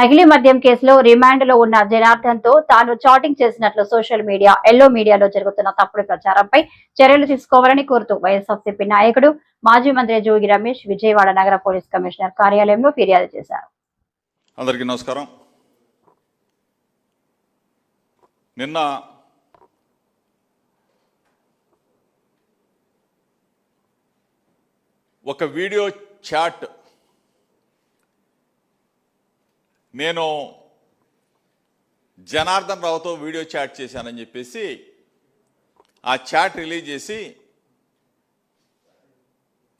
నకిలీ మద్యం కేసులో రిమాండ్లో ఉన్న జనార్దన్తో తాను చాటింగ్ చేసినట్లు సోషల్ మీడియా ఎల్లో మీడియాలో జరుగుతున్న తప్పుడు ప్రచారంపై చర్యలు తీసుకోవాలని కోరుతూ వైఎస్ఆర్సీపీ నాయకుడు మాజీ మంత్రి జోగి రమేష్ విజయవాడ నగర పోలీస్ కమిషనర్ కార్యాలయంలో ఫిర్యాదు చేశారు. అందరికీ నమస్కారం. నిన్న ఒక వీడియో చాట్ నేను జనార్దన్ రావుతో వీడియో చాట్ చేశానని చెప్పేసి ఆ చాట్ రిలీజ్ చేసి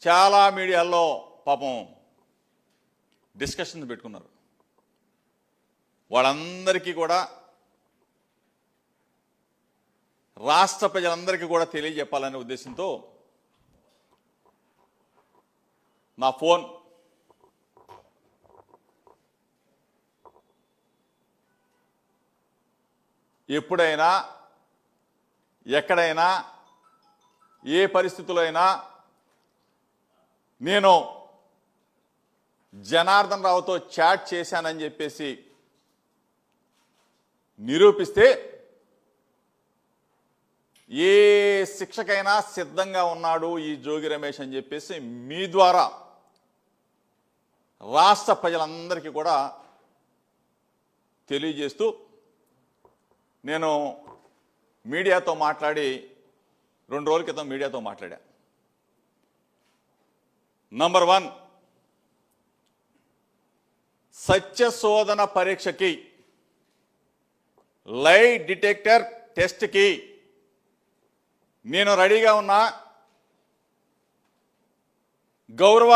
చాలా మీడియాల్లో పాపం డిస్కషన్స్ పెట్టుకున్నారు. వాళ్ళందరికీ కూడా రాష్ట్ర ప్రజలందరికీ కూడా తెలియజెప్పాలనే ఉద్దేశంతో నా ఫోన్ ఎప్పుడైనా ఎక్కడైనా ఏ పరిస్థితుల్లో అయినా నేను జనార్దన్ రావుతో చాట్ చేశానని చెప్పేసి నిరూపిస్తే ఏ శిక్షకైనా సిద్ధంగా ఉన్నాడు ఈ జోగి రమేష్ అని చెప్పేసి మీ ద్వారా రాష్ట్ర ప్రజలందరికీ కూడా తెలియజేస్తూ నేను మీడియాతో మాట్లాడి రెండు రోజుల క్రితం మీడియాతో మాట్లాడా. నంబర్ వన్ సత్యశోధన పరీక్షకి లై డిటెక్టర్ టెస్ట్కి నేను రెడీగా ఉన్నా. గౌరవ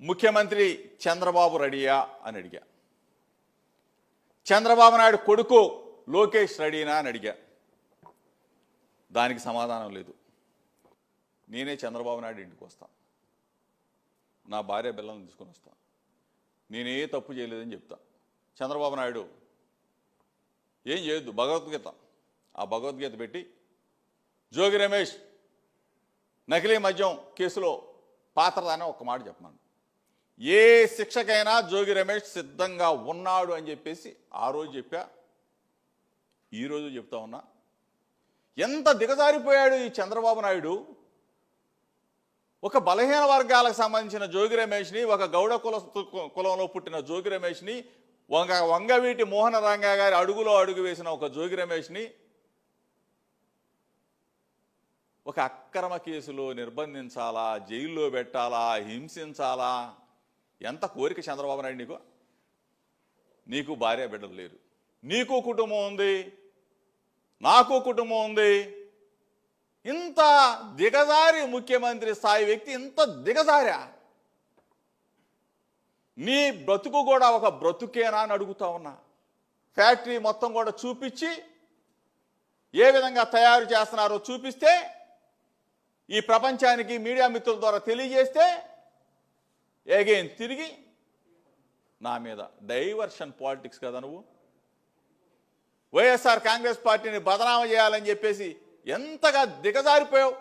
ముఖ్యమంత్రి చంద్రబాబు రెడీయా అని అడిగా. చంద్రబాబు నాయుడు కొడుకు లోకేష్ రెడీనా అని అడిగా. దానికి సమాధానం లేదు. నేనే చంద్రబాబు నాయుడు ఇంటికి వస్తాను నా భార్య బిల్లను తీసుకొని వస్తాను నేనే తప్పు చేయలేదని చెప్తా. చంద్రబాబు నాయుడు ఏం చేయొద్దు భగవద్గీత. ఆ భగవద్గీత పెట్టి జోగి రమేష్ నకిలీ మద్యం కేసులో పాత్రదానే ఒక మాట చెప్పమను. ఏ శిక్షకైనా జోగి రమేష్ సిద్ధంగా ఉన్నాడు అని చెప్పేసి ఆ రోజు చెప్పా. ఈరోజు చెప్తా ఉన్నా ఎంత దిగజారిపోయాడు ఈ చంద్రబాబు నాయుడు? ఒక బలహీన వర్గాలకు సంబంధించిన జోగి రమేష్ని ఒక గౌడ కుల కులంలో పుట్టిన జోగి రమేష్ని వంగ వంగవీటి మోహన రంగా గారి అడుగులో అడుగు వేసిన ఒక జోగి రమేష్ని ఒక అక్రమ కేసులో నిర్బంధించాలా జైల్లో పెట్టాలా హింసించాలా? ఎంత కోరిక చంద్రబాబు నాయుడు నీకు? నీకు భార్య బిడ్డలు లేరు. నీకు కుటుంబం ఉంది. నాకు కుటుంబం ఉంది. ఇంత దిగజారి ముఖ్యమంత్రి స్థాయి వ్యక్తి ఇంత దిగజారా? నీ బ్రతుకు కూడా ఒక బ్రతుకేనా అని అడుగుతా ఉన్నా. ఫ్యాక్టరీ మొత్తం కూడా చూపించి ఏ విధంగా తయారు చేస్తున్నారో చూపిస్తే ఈ ప్రపంచానికి మీడియా మిత్రుల ద్వారా తెలియజేస్తే ఏగైన్ తిరిగి నా మీద డైవర్షన్ పాలిటిక్స్ కదా నువ్వు? వైఎస్ఆర్ కాంగ్రెస్ పార్టీని బదనామ చేయాలని చెప్పేసి ఎంతగా దిగజారిపోయావు?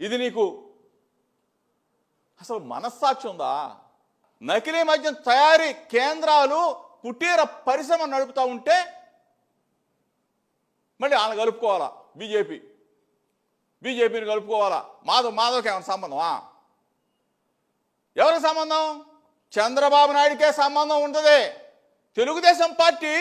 ఇది నీకు అసలు మనస్సాక్షి ఉందా? నకిలీ మద్యం తయారీ కేంద్రాలు కుటీర పరిశ్రమ నడుపుతూ ఉంటే మళ్ళీ వాళ్ళని కలుపుకోవాలా? బీజేపీ. బీజేపీని కలుపుకోవాలా? మాధవ్ మాధవ్కి ఏమైనా సంబంధమా? ఎవరి సంబంధం? చంద్రబాబు నాయుడికే సంబంధం ఉంటుంది. తెలుగుదేశం పార్టీ